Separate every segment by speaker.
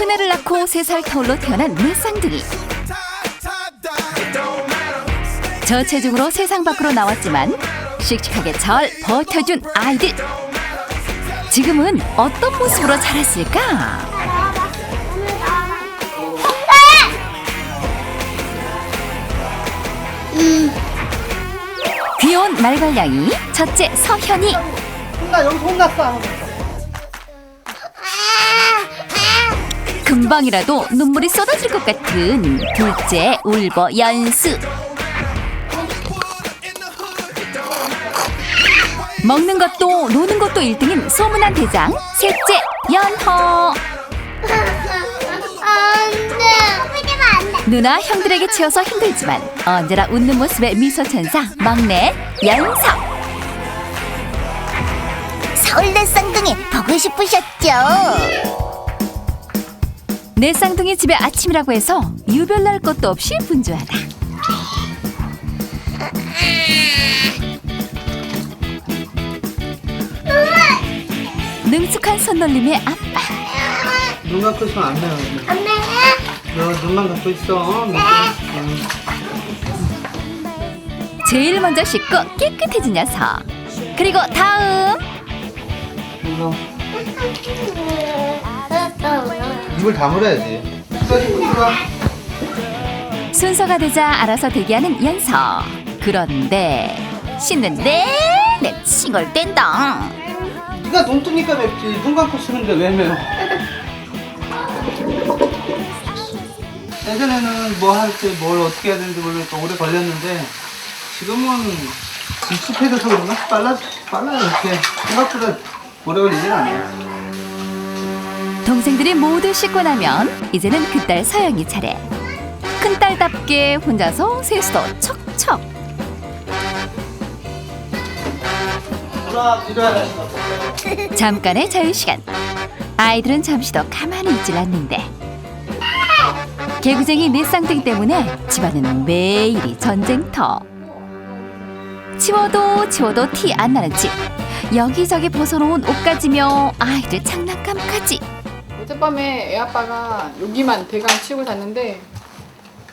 Speaker 1: 큰애를 낳고 세살 터울로 태어난 내 쌍둥이. 저체중으로 세상 밖으로 나왔지만 씩씩하게 잘 버텨준 아이들. 지금은 어떤 모습으로 자랐을까? 귀여운 말괄량이 첫째 서현이
Speaker 2: 나 여기서 혼났어.
Speaker 1: 금방이라도 눈물이 쏟아질 것 같은 둘째 울버 연수. 먹는 것도 노는 것도 1등인 소문난 대장 셋째 연허
Speaker 3: 안돼
Speaker 1: 누나 형들에게 치여서 힘들지만 언제나 웃는 모습의 미소 천사 막내 연석.
Speaker 3: 서울대 쌍둥이 보고 싶으셨죠?
Speaker 1: 내 쌍둥이 집에 아침이라고 해서 유별날 것도 없이 분주하다 능숙한 손놀림의 아빠
Speaker 2: 눈 감고 있으면 안 돼요.
Speaker 3: 안돼
Speaker 2: 너 눈만 감고 있어. 응.
Speaker 1: 제일 먼저 씻고 깨끗해진 녀석. 그리고 다음
Speaker 2: 이거 입을 다물어야지.
Speaker 1: 순서가 되자 알아서 대기하는 연석. 그런데 씻는데 내 칭얼 댄다.
Speaker 2: 네가 눈 뜨니까 맵지. 눈 감고 쓰는데 왜 매워? 예전에는 뭐 할 때 뭘 어떻게 해야 되는지 모르니까 오래 걸렸는데 지금은 익숙해져서 그런가? 빨라, 빨라요. 이렇게 생각보다 오래 걸리진 않아요.
Speaker 1: 동생들이 모두 씻고 나면 이제는 그딸 서영이 차례. 큰딸답게 혼자서 세수도 척척. 잠깐의 자유 시간. 아이들은 잠시도 가만히 있질 않는데. 개구쟁이 내 쌍둥이 때문에 집안은 매일이 전쟁터. 치워도 치워도 티 안 나는 집. 여기저기 벗어놓은 옷가지며 아이들 장난감까지.
Speaker 4: 어젯밤에 애 아빠가 여기만 대강 치우고 잤는데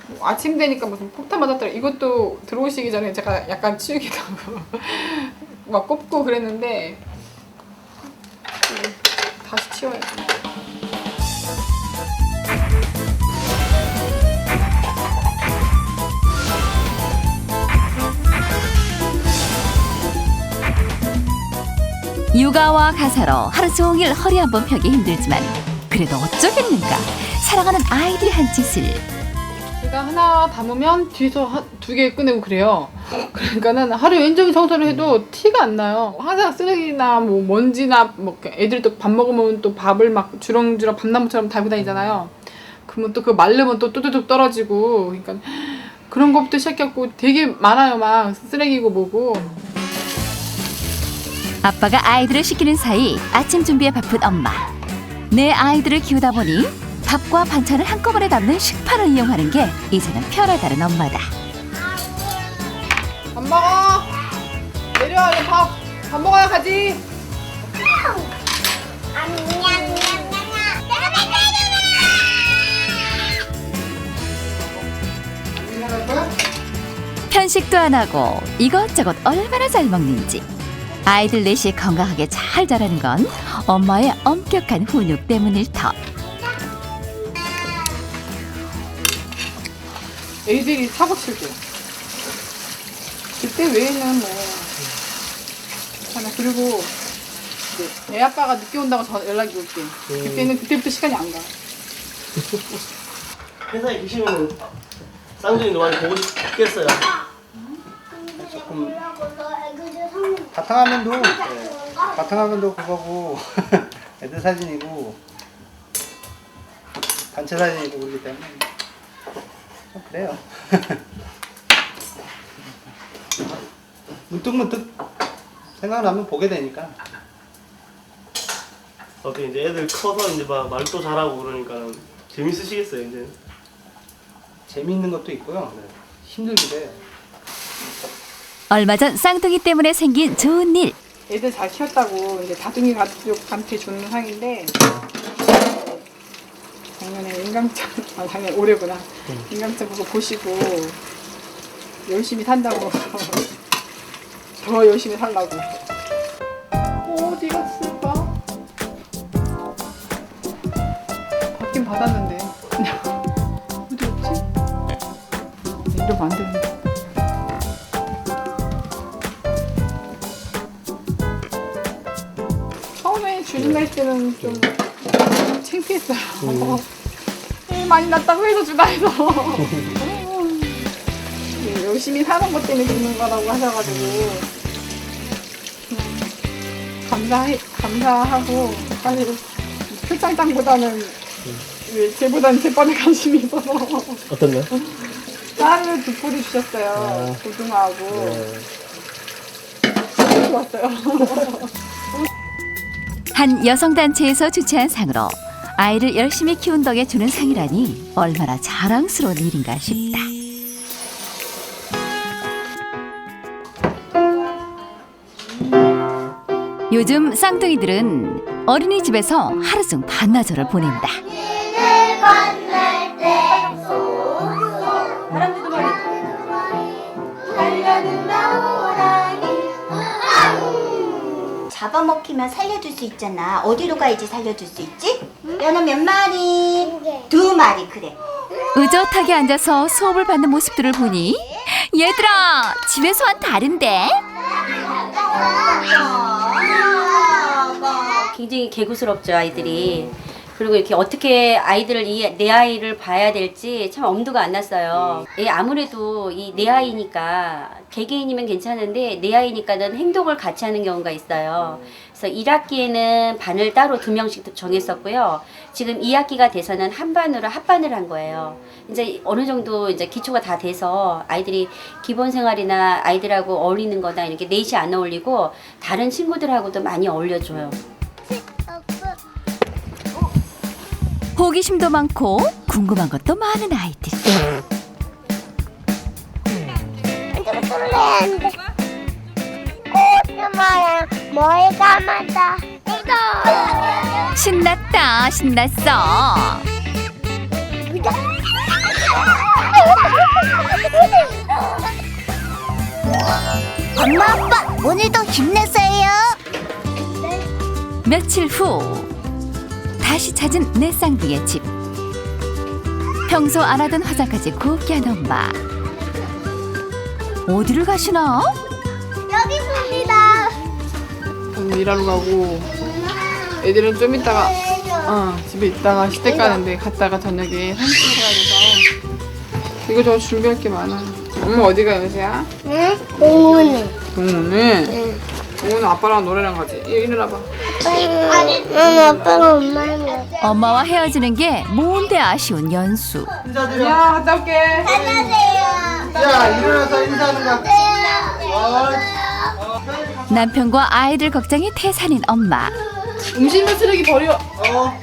Speaker 4: 뭐 아침 되니까 무슨 폭탄 맞았더라. 이것도 들어오시기 전에 제가 약간 치우기도 하고 막 꼽고 그랬는데 음, 다시 치워야지.
Speaker 1: 육아와 가사로 하루 종일 허리 한번 펴기 힘들지만 그래도 어쩌겠는가 사랑하는 아이들이 한 짓을
Speaker 4: 제가 하나 담으면 뒤에서 두 개 꺼내고 그래요. 그러니까는 하루 온종일 청소를 해도 티가 안 나요. 항상 쓰레기나 뭐 먼지나 뭐 애들이 또밥 먹으면 또 밥을 막 주렁주렁 밤나무처럼 달고 다니잖아요. 그러면 또 그 말르면 또 뚜두둑 떨어지고 그러니까 그런 것부터 시작해갖고 되게 많아요. 막 쓰레기고 뭐고.
Speaker 1: 아빠가 아이들을 시키는 사이 아침 준비에 바쁜 엄마 내 아이들을 키우다 보니 밥과 반찬을 한꺼번에 담는 식판을 이용하는 게 이제는 편하다는 엄마다
Speaker 4: 밥 먹어. 내려와 이제 밥. 밥 먹어야 가지.
Speaker 1: 편식도 안 하고 이것저것 얼마나 잘 먹는지 아이들 넷이 건강하게 잘 자라는 건 엄마의 엄격한 훈육 때문일 터
Speaker 4: 애들이 사고 칠 때. 그때 외에는 뭐 괜찮아. 그리고 이제 애 아빠가 늦게 온다고 전 연락이 올게. 그때는 그때부터 시간이 안 가.
Speaker 5: 회사에 계시면 쌍둥이도 많이 보고 싶겠어요.
Speaker 2: 조금 바탕화면도 바탕화면도 그거고 애들 사진이고 단체 사진이고 그러기 때문에 좀 그래요. 문득문득 생각나면 보게 되니까
Speaker 5: 어떻게 이제 애들 커서 이제 막 말도 잘하고 그러니까 재밌으시겠어요 이제.
Speaker 2: 재미있는 것도 있고요. 힘들기도 해요.
Speaker 1: 얼마 전 쌍둥이 때문에 생긴 좋은 일.
Speaker 4: 애들 잘 키웠다고 이제 다둥이 가족한테 주는 상인데 작년에 인강장 아 작년 올해구나. 인강장 그거 보시고 열심히 산다고. 더 열심히 살라고. 어디 갔을까? 받긴 받았는데. 어디 갔지? 이러면 안 되는데 처음에 주린 날 때는 좀 창피했어요. 일 많이 났다고 해서 주다 해서. 예, 열심히 사는 것 때문에 주는 거라고 하셔가지고. 그냥 감사해 감사하고 사실 표창장보다는 예, 쟤보다는 제빵에 관심이 있어서.
Speaker 5: 어떤 거?
Speaker 4: 쌀을 두 포리 주셨어요. 고등어하고. 좋았어요.
Speaker 1: 한 여성단체에서 주최한 상으로 아이를 열심히 키운 덕에 주는 상이라니 얼마나 자랑스러운 일인가 싶다. 요즘 쌍둥이들은 어린이집에서 하루 중 반나절을 보낸다.
Speaker 3: 잡아먹히면 살려줄 수 있잖아. 어디로 가야지 살려줄 수 있지? 연어 몇 마리? 두 마리 그래.
Speaker 1: 의젓하게 앉아서 수업을 받는 모습들을 보니 얘들아 집에서와는 다른데
Speaker 6: 굉장히 개구스럽죠 아이들이 그리고 이렇게 어떻게 아이들을 이 내 아이를 봐야 될지 참 엄두가 안 났어요. 예, 아무래도 이 내 아이니까 개개인이면 괜찮은데 내 아이니까는 행동을 같이 하는 경우가 있어요. 그래서 1학기에는 반을 따로 두 명씩 정했었고요. 지금 2학기가 돼서는 한 반으로 합반을 한 거예요. 이제 어느 정도 이제 기초가 다 돼서 아이들이 기본 생활이나 아이들하고 어울리는 거나 이렇게 넷이 안 어울리고 다른 친구들하고도 많이 어울려줘요.
Speaker 1: 호기심도 많고 궁금한 것도 많은 아이들.
Speaker 3: 감았다. 이거.
Speaker 1: 신났다 신났어.
Speaker 3: 엄마 아빠 오늘도 힘내세요.
Speaker 1: 며칠 후 다시 찾은 내 쌍둥이의 집. 평소 안 하던 화장까지 곱게 한 엄마. 어디를 가시나?
Speaker 3: 여기 있습니다.
Speaker 4: 오늘 일하러 가고 애들은 좀 이따가 어, 집에 있다가 시댁 가는데 갔다가 저녁에 산책을 가야 돼서 이거 저 준비할 게 많아. 엄마 어디가 연세야?
Speaker 3: 응? 오늘.
Speaker 4: 동훈은? 동훈은 아빠랑 노래랑 가지. 이- 일어나봐.
Speaker 3: 응, 아빠가 엄마랑
Speaker 1: 엄마와 헤어지는 게 뭔데 아쉬운 연수.
Speaker 2: 인사드려.
Speaker 4: 야 갔다 올게.
Speaker 3: 안녕하세요.
Speaker 2: 야, 일어나서 인사하는 거야. 어,
Speaker 1: 남편과 아이들 걱정이 태산인 엄마.
Speaker 4: 음식물 쓰레기 버려.
Speaker 2: 어.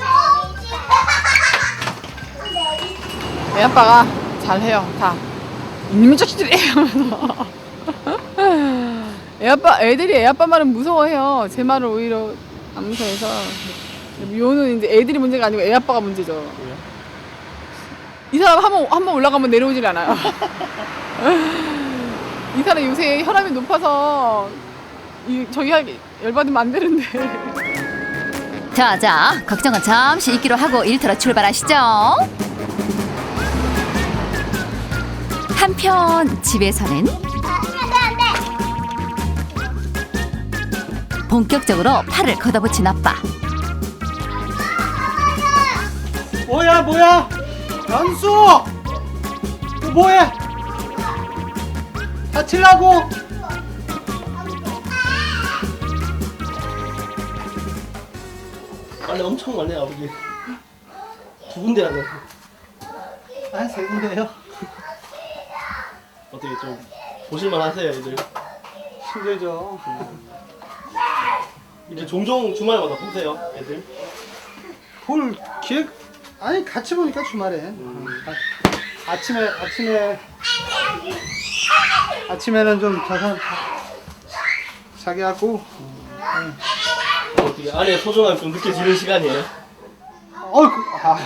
Speaker 4: 애 아빠가 잘해요 다. 이놈의 자식들이 하면서. 애 아빠 애들이 애 아빠 말은 무서워해요. 제 말을 오히려 안 무서워해서. 요는 이제 애들이 문제가 아니고 애 아빠가 문제죠. 이 사람 한번 한 번 올라가면 내려오질 않아요. 이 사람 요새 혈압이 높아서 이 저희 열받으면 안 되는데.
Speaker 1: 자 자 걱정은 잠시 잊기로 하고 일터로 출발하시죠. 한편 집에서는 본격적으로 팔을 걷어붙인 아빠.
Speaker 2: 뭐야, 뭐야? 연수! 너 뭐해? 다칠라고?
Speaker 5: 빨리 엄청 많네 아버지. 두 군데 하네.
Speaker 2: 아, 세 군데요.
Speaker 5: 어떻게 좀 보실만 하세요 애들.
Speaker 2: 힘들죠.
Speaker 5: 이제 종종 주말마다 보세요 애들.
Speaker 2: 볼 기획 아니 같이 보니까 주말에 아, 아침에 아침에 아침에는 좀 자서 자기 하고
Speaker 5: 어떻게 아내 소중함이 좀 느껴지는 시간이에요.
Speaker 2: 어 그, 아,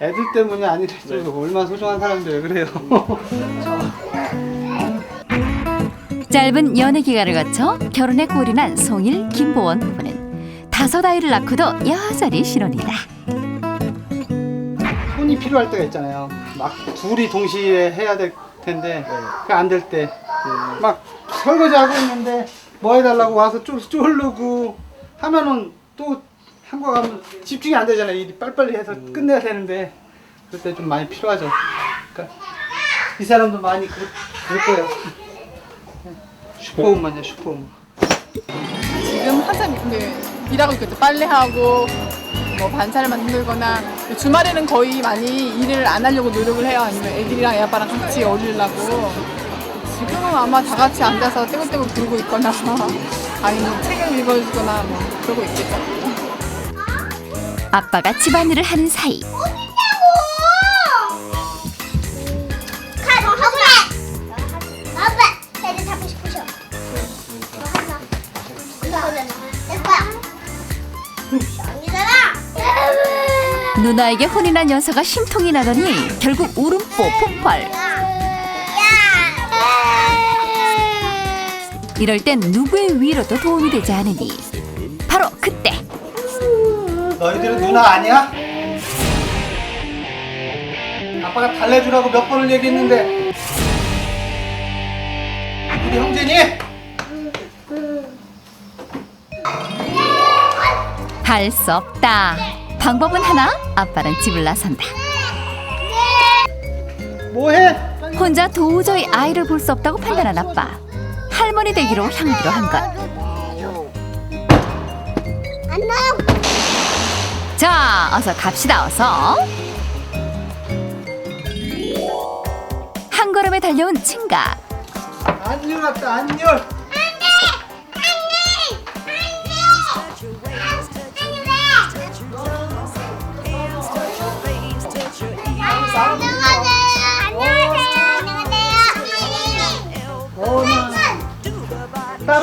Speaker 2: 애들 때문이 아니라도 얼마나 소중한 왜 그래요?
Speaker 1: 짧은 연애 기간을 거쳐 결혼에 골인한 송일, 김보원 부부는 다섯 아이를 낳고도 여전히 신혼이다.
Speaker 2: 손이 필요할 때가 있잖아요. 막 둘이 동시에 해야 될 텐데 그안될 때 막 설거지 하고 있는데 뭐 해달라고 와서 좀 쫄르고 하면은 또한거 가면 집중이 안 되잖아요. 일이 빨리빨리 해서 끝내야 되는데 그럴 때좀 많이 필요하죠. 그러니까 이 사람도 많이 그럴, 그럴 거예요. 슈퍼우먼이야 슈퍼우먼.
Speaker 4: 지금 한참 근데 일하고 있거든. 빨래하고 뭐 반찬을 만들거나 주말에는 거의 많이 일을 안 하려고 노력을 해요. 아니면 애들이랑 애 아빠랑 같이 어울리려고. 지금은 아마 다 같이 앉아서 떼굴떼굴 부르고 있거나 아니면 책을 읽어주거나 뭐 그러고 있겠죠.
Speaker 1: 아빠가 집안일을 하는 사이 누나에게 난 녀석가 심통이 나더니 결국 울음보 폭발. 이럴 땐 누구의 위로도 도움이 되지 않으니 바로 그때
Speaker 2: 너희들은 누나 아니야? 아빠가 달래주라고 몇 번을 얘기했는데 우리 형제니?
Speaker 1: 할 수 없다. 방법은 하나. 아빠는 집을 나선다.
Speaker 2: 뭐해?
Speaker 1: 혼자 도저히 아이를 볼 수 없다고 판단한 아빠. 할머니 되기로 향기로 한 것.
Speaker 7: 안녕.
Speaker 1: 자, 어서 갑시다. 어서. 한 걸음에 달려온 친가.
Speaker 2: 안녕 왔다 안녕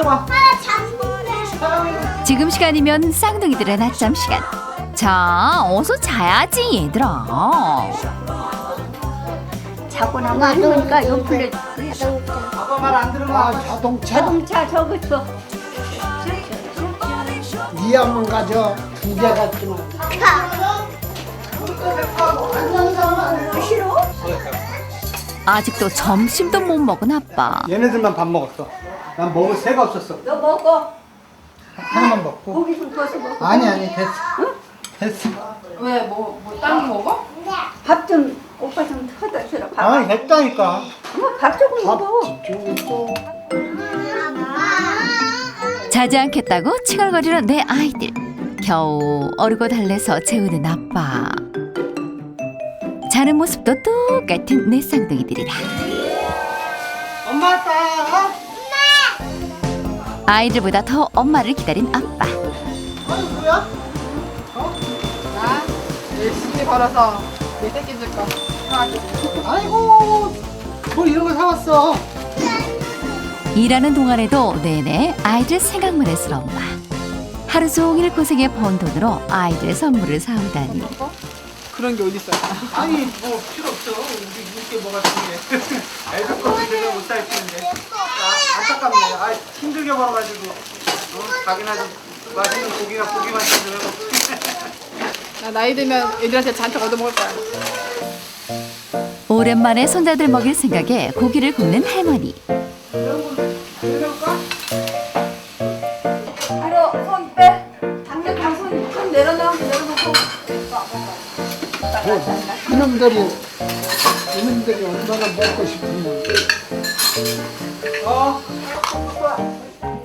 Speaker 2: 따라와.
Speaker 1: 지금 시간이면 쌍둥이들의 낮잠 시간. 자, 어서 자야지 얘들아.
Speaker 6: 자고 나면 안 되니까 옆을
Speaker 2: 아빠 말 안 들으면 아,
Speaker 8: 자동차?
Speaker 6: 자동차 저거 저
Speaker 8: 이양만 가져. 두개 같지만
Speaker 1: 아직도 점심도 못 먹은 아빠.
Speaker 2: 얘네들만 밥 먹었어 난 먹을 새가 없었어.
Speaker 6: 너 먹어.
Speaker 2: 하나만 먹고.
Speaker 6: 고기 좀 구워서 먹어.
Speaker 2: 아니 아니 됐어. 됐어.
Speaker 4: 왜 뭐 뭐 다른 거 먹어?
Speaker 6: 밥 좀 오빠 좀 터다 주라 밥,
Speaker 2: 아니 됐다니까.
Speaker 6: 뭐, 밥 조금 먹어.
Speaker 1: 자지 않겠다고 칭얼거리는 내 아이들. 겨우 어르고 달래서 재우는 아빠. 자는 모습도 똑같은 내 쌍둥이들이다.
Speaker 2: 엄마 왔다
Speaker 1: 아이들보다 더 엄마를 기다린 아빠.
Speaker 4: 나 열심히 걸어서 내 새끼 줄 거. 사와줄게.
Speaker 2: 아이고 뭐 이런 거 사왔어
Speaker 1: 일하는 동안에도 내내 아이들 생각만 했을 엄마. 하루 종일 고생해 번 돈으로 아이들 선물을 사오다니.
Speaker 4: 그런 게 어디 있어요?
Speaker 2: 아니 뭐 필요 없죠 우리 이렇게 뭐가 중요해 애들 거를 제가 못 살피는데 아, 안타깝네 아 힘들게 벌어가지고 어? 가게나 좀 맛있는 고기나 고기만 좀 해고
Speaker 4: 나 나이 들면 애들한테 잔뜩 얻어먹을 거야.
Speaker 1: 오랜만에 손자들 먹일 생각에 고기를 굽는 할머니.
Speaker 6: 바로
Speaker 8: 이놈들이 이놈들이 얼마나 먹고 싶으면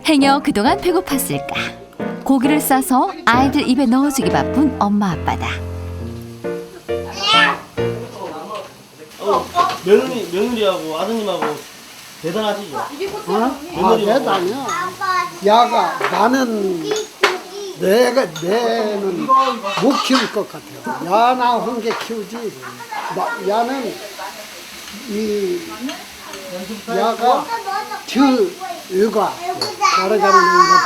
Speaker 1: 행여 그동안 배고팠을까. 고기를 싸서 아이들 입에 넣어주기 바쁜 엄마 아빠다.
Speaker 5: 어, 며느리 며느리하고 아드님하고 대단하시죠?
Speaker 8: 아
Speaker 5: 며느리하고
Speaker 8: 대단이야 야가 나는 내가 내는 못 키울 것 같아요 야나 혼자 키우지 나, 야는 이 야가 저 의가 말하자면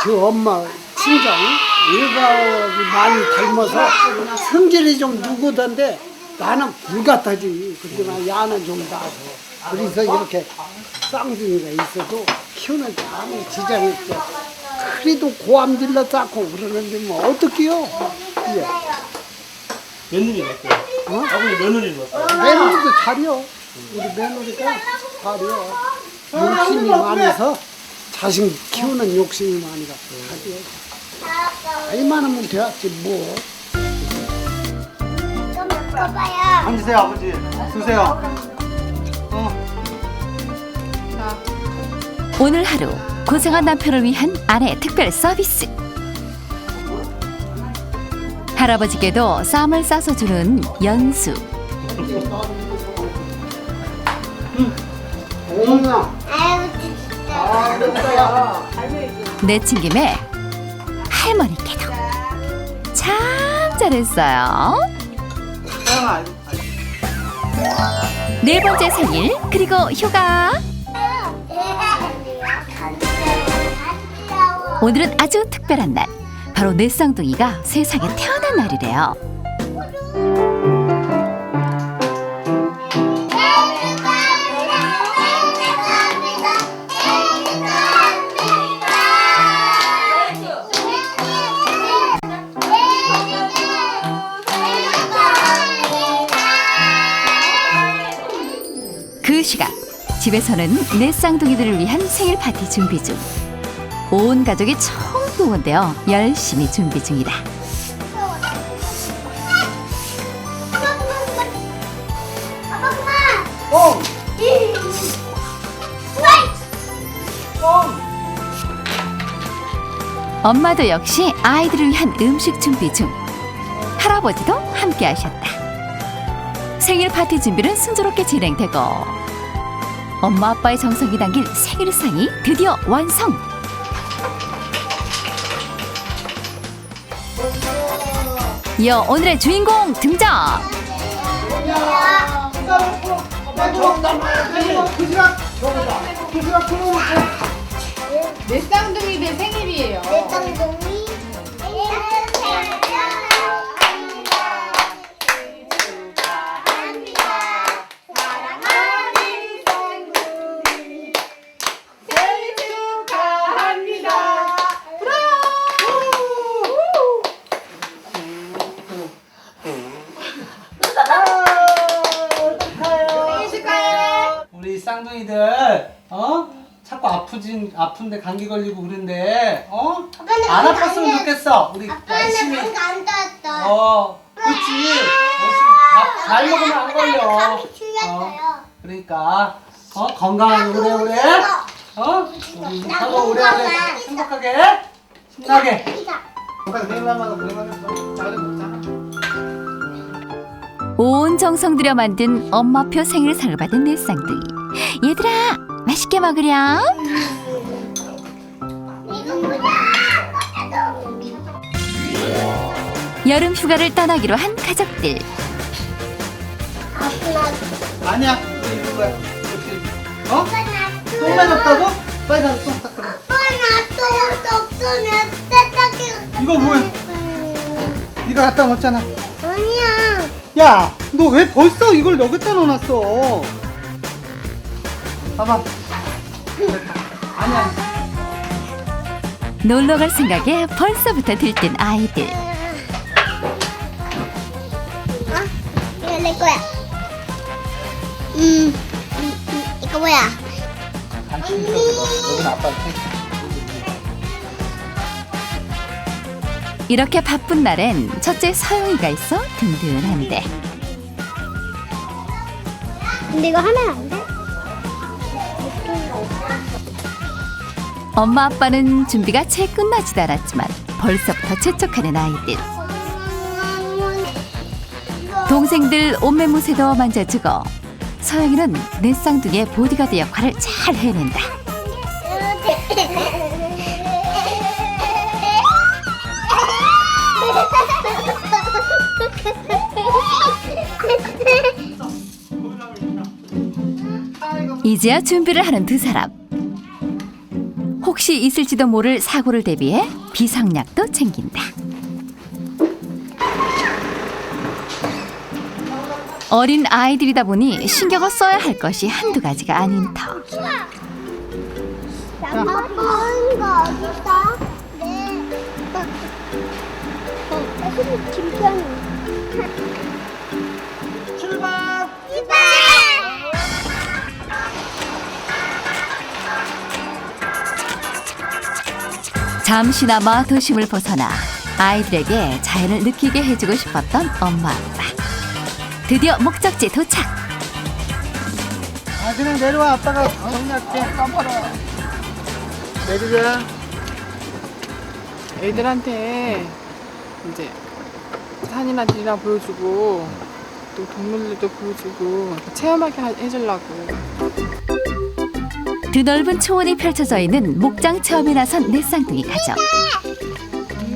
Speaker 8: 저 엄마 친정 의가 많이 닮아서 성질이 좀 누구던데 나는 불같아지. 그러나 야는 좀 나서. 그래서 이렇게 쌍둥이가 있어도 키우는 데 아무 지장이 없죠. 그래도 고함 질러 쌓고 그러는데 뭐 어떡해요? 예.
Speaker 5: 며느리 넣었어요.
Speaker 8: 어?
Speaker 5: 아버지 며느리 넣었어요.
Speaker 8: 며느리도 잘이요. 우리 며느리가 잘이요. 욕심이 많아서 자식 키우는 욕심이 많이가 잘이요. 나이 많으면 되었지 뭐.
Speaker 2: 앉으세요 아버지 드세요 어.
Speaker 1: 오늘 하루 고생한 남편을 위한 아내 특별 서비스. 할아버지께도 쌈을 싸서 주는 연수.
Speaker 7: 아유 진짜.
Speaker 1: 내친김에 할머니께도 참 잘했어요.
Speaker 2: 사랑아
Speaker 1: 네 번째 생일 그리고 휴가. 오늘은 아주 특별한 날. 바로 내 쌍둥이가 세상에 태어난 날이래요. 그 시각 집에서는 내 쌍둥이들을 위한 생일 파티 준비 중. 온 가족이 모은데요. 열심히 준비 중이다. 엄마도 역시 아이들을 위한 음식 준비 중. 할아버지도 함께 하셨다. 생일 파티 준비는 순조롭게 진행되고 엄마 아빠의 정성이 담긴 생일상이 드디어 완성. 이어 오늘의 주인공 등장.
Speaker 4: 내 쌍둥이들 생일이에요.
Speaker 7: 내 쌍둥이.
Speaker 2: 쌍둥이들 어? 자꾸 아프진 아픈데 감기 걸리고 그런데 어안
Speaker 7: 아빠는
Speaker 2: 아팠으면 좋겠어. 우리 열심히.
Speaker 7: 안. 어
Speaker 2: 그렇지. 열심히 밥 잘 먹으면 안 걸려. 어. 그러니까 어 건강하게 오래 오래. 어. 우리 서로 오래 오래 행복하게. 신나게.
Speaker 1: 온 정성 들여 만든 엄마표 생일 상을 받은 내 쌍둥이. 얘들아 맛있게 먹으렴. 여름 휴가를 떠나기로 한 가족들.
Speaker 2: 아니야 이거 거야 이렇게. 어? 똥 맞았다고? 빨리 가서 똥 닦으라 이거 뭐야 이거 갖다 놓았잖아
Speaker 7: 아니야.
Speaker 2: 야, 너 왜 벌써 이걸 여기다 넣어놨어? 봐봐. 아니야.
Speaker 1: 놀러 갈 생각에 벌써부터 들뜬 아이들.
Speaker 7: 이거 내 거야. 음, 음, 음, 이거 뭐야?
Speaker 2: 간식 여기는 아빠한테.
Speaker 1: 이렇게 바쁜 날엔 첫째 서영이가 있어 든든한데
Speaker 7: 근데 이거 하면 안 돼?
Speaker 1: 엄마 아빠는 준비가 채 끝나지도 않았지만 벌써부터 재촉하는 아이들. 동생들 옷매무새도 만져주고 서영이는 내 쌍둥이의 보디가드 역할을 잘 해낸다. 이제야 준비를 하는 두 사람. 혹시 있을지도 모를 사고를 대비해 비상약도 챙긴다. 어린 아이들이다 보니 신경을 써야 할 것이 한두 가지가 아닌 터.
Speaker 7: 네. 어, 김병이.
Speaker 1: 잠시나마 도심을 벗어나 아이들에게 자연을 느끼게 해주고 싶었던 엄마 아빠. 드디어 목적지 도착.
Speaker 2: 아 그냥 내려와 아빠가 정리할게 내리자
Speaker 4: 애들한테 이제 산이나 들이나 보여주고 또 동물들도 보여주고 체험하게 하- 해주려고
Speaker 1: 드넓은 초원이 펼쳐져 있는 목장 체험에 나선 내 쌍둥이 가족.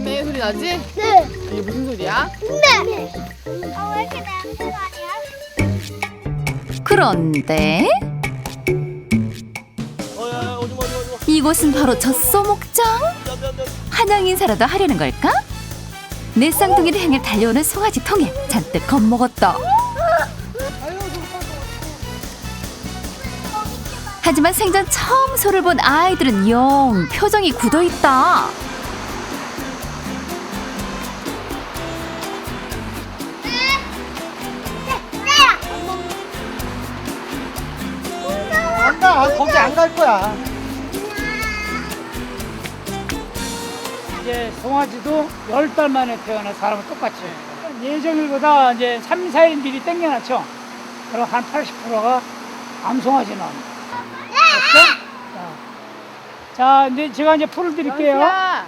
Speaker 4: 네 소리 나지?
Speaker 7: 네.
Speaker 4: 이게 무슨 소리야?
Speaker 7: 네. 어, 왜 이렇게 냄새가 나냐?
Speaker 1: 그런데
Speaker 5: 어야.
Speaker 1: 이곳은 바로 젖소 목장? 환영 인사라도 하려는 걸까? 내 쌍둥이를 향해 달려오는 송아지 통에 잔뜩 겁먹었다. 하지만 생전 처음 소를 본 아이들은 영 표정이 굳어 있다.
Speaker 2: 안 가 거기 안 갈 거야
Speaker 9: 이제 송아지도 열 달 만에 태어난 사람은 똑같이 예정일보다 이제 3, 4일 미리 땡겨놨죠. 그럼 한 80%가 암송아지 나옵니다. 자, 자, 이제 제가 이제 풀을 드릴게요.
Speaker 4: 연수야!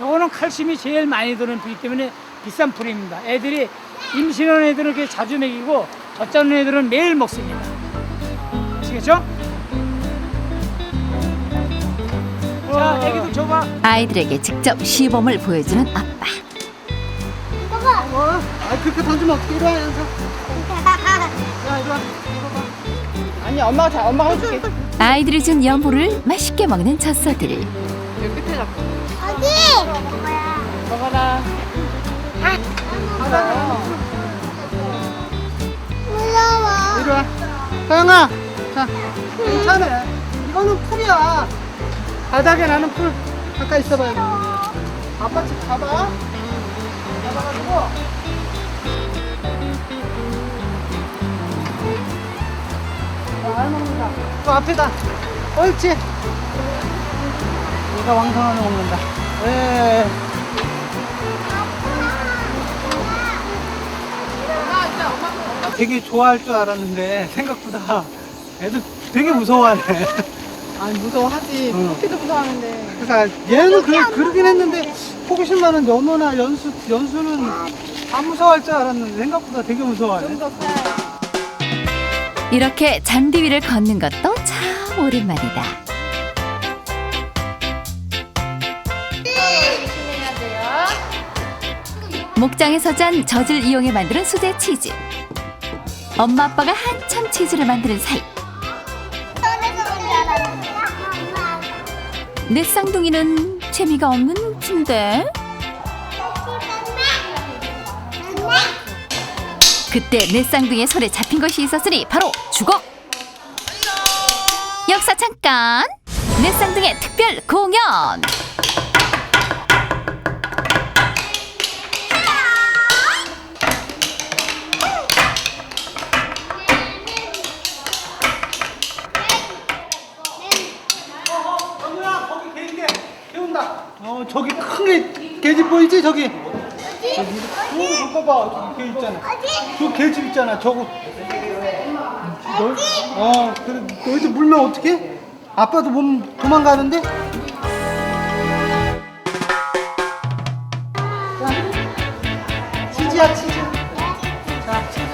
Speaker 9: 요거는 칼슘이 제일 많이 드는 풀이기 때문에 비싼 풀입니다. 애들이 임신한 애들은 그렇게 자주 먹이고 젖자는 애들은 매일 먹습니다. 아시겠죠? 자, 애기들 줘봐.
Speaker 1: 아이들에게 직접 시범을 보여주는 아빠.
Speaker 2: 어? 아 그렇게 던지면 어떻게 이리 와 연서 야 이리 와
Speaker 4: 아니 엄마가 잘 엄마가 해줄게.
Speaker 1: 아이들이 준 연보를 맛있게 먹는 젖소들.
Speaker 4: 여기 끝에 잡고
Speaker 7: 어디?
Speaker 4: 먹어라.
Speaker 7: 무서워.
Speaker 2: 이리 와. 서영아 자 괜찮아. 이거는 풀이야. 바닥에 나는 풀 가까이 있어봐요. 아빠 집 가봐. 잡아가지고 잘 먹는다 또 앞에다 옳지 얘가 왕성하게 먹는다 예. 되게 좋아할 줄 알았는데 생각보다 애들 되게 무서워하네.
Speaker 4: 아니 무서워하지
Speaker 2: 응.
Speaker 4: 토끼도 무서워하는데
Speaker 2: 그러니까 얘는 그, 그러긴 했는데 호기심 많은 연호나 연수 연수는 안 무서워할 줄 알았는데 생각보다 되게 무서워하네.
Speaker 1: 이렇게 잔디 위를 걷는 것도 참 오랜만이다. 목장에서 짠 젖을 이용해 만드는 수제 치즈. 엄마 아빠가 한참 치즈를 만드는 사이. 내 쌍둥이는 재미가 없는 팀데 그때 내 쌍둥이의 손에 잡힌 것이 있었으니 바로 주걱. 역사 잠깐. 내 쌍둥이의 특별 공연.
Speaker 2: 어 저기 큰게 개집 보이지 저기. 저기 어, 저거 봐봐 저기 개 있잖아. 저 개집 있잖아 저거. 너, 어 그래 너희들 물면 어떡해? 아빠도 몸 도망가는데? 자, 치즈야 치즈. 자 치즈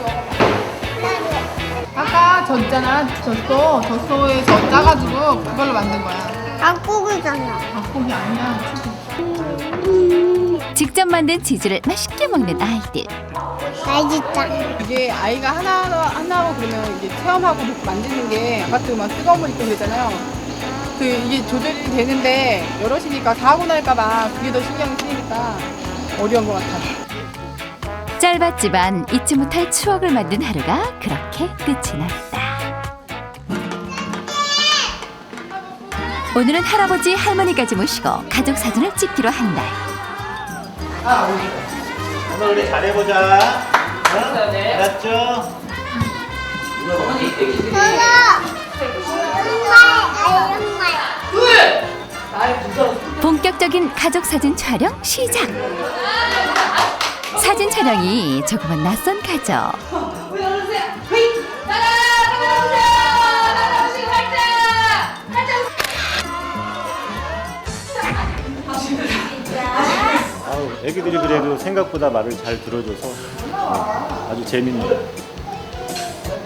Speaker 2: 먹어.
Speaker 4: 아까 저 있잖아 젖소 젖소에 저 짜가지고 그걸로 만든 거야
Speaker 7: 닭고기잖아.
Speaker 4: 닭고기 아니야
Speaker 1: 직접 만든 치즈를 맛있게 먹는 아이들.
Speaker 7: 맛있다.
Speaker 4: 이게 아이가 하나 하나로 그러면 이게 체험하고 만드는 게 아파트 막 뜨거운 물 있고 그러잖아요. 그 이게 조절이 되는데 여럿이니까 사고 날까봐 그게 더 신경이 쓰이니까 어려운 것 같아.
Speaker 1: 짧았지만 잊지 못할 추억을 만든 하루가 그렇게 끝이 났다. 오늘은 할아버지 할머니까지 모시고 가족 사진을 찍기로 한 날.
Speaker 2: 오늘 우리 잘해보자. 어? 알았죠?
Speaker 1: 본격적인 가족 사진 촬영 시작. 사진 촬영이 조금은 낯선 가족.
Speaker 10: 애기들이 그래도 생각보다 말을 잘 들어줘서 어, 아주 재밌네요.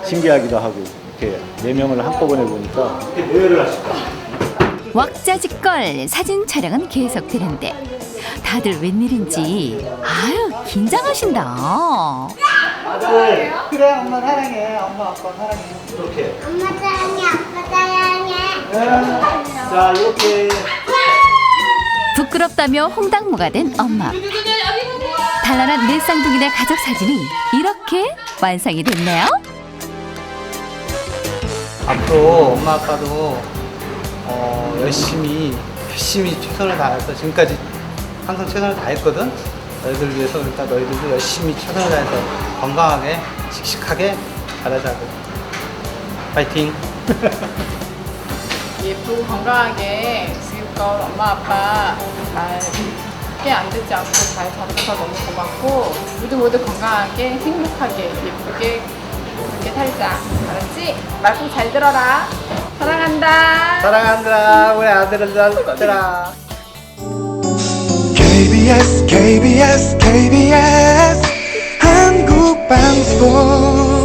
Speaker 10: 신기하기도 하고 이렇게 네 명을 한꺼번에 보니까 이렇게 모여를 하실까?
Speaker 1: 왁자지껄 사진 촬영은 계속되는데 다들 웬일인지 아유 긴장하신다.
Speaker 2: 아들. 그래, 엄마 사랑해. 엄마, 아빠 사랑해.
Speaker 10: 이렇게
Speaker 7: 엄마 사랑해, 아빠 사랑해.
Speaker 2: 자, 이렇게.
Speaker 1: 부끄럽다며 홍당무가 된 엄마. 단란한 네 쌍둥이네 가족 사진이 이렇게 완성이 됐네요.
Speaker 2: 앞으로 엄마 아빠도 어, 열심히 열심히 최선을 다해서 지금까지 항상 최선을 다했거든. 너희들 위해서 그러니까 너희들도 열심히 최선을 다해서 건강하게 씩씩하게 잘하자고. 파이팅.
Speaker 4: 예쁘고 건강하게 지금껏 엄마 아빠 잘 크게 안 듣지 않고 잘 자라줘서 너무 고맙고 모두 모두 건강하게 행복하게 예쁘게 그렇게 살자. 알았지? 말씀 잘 들어라. 사랑한다.
Speaker 2: 사랑한다. 우리 아들을 잘들라
Speaker 11: KBS KBS KBS 한국 방송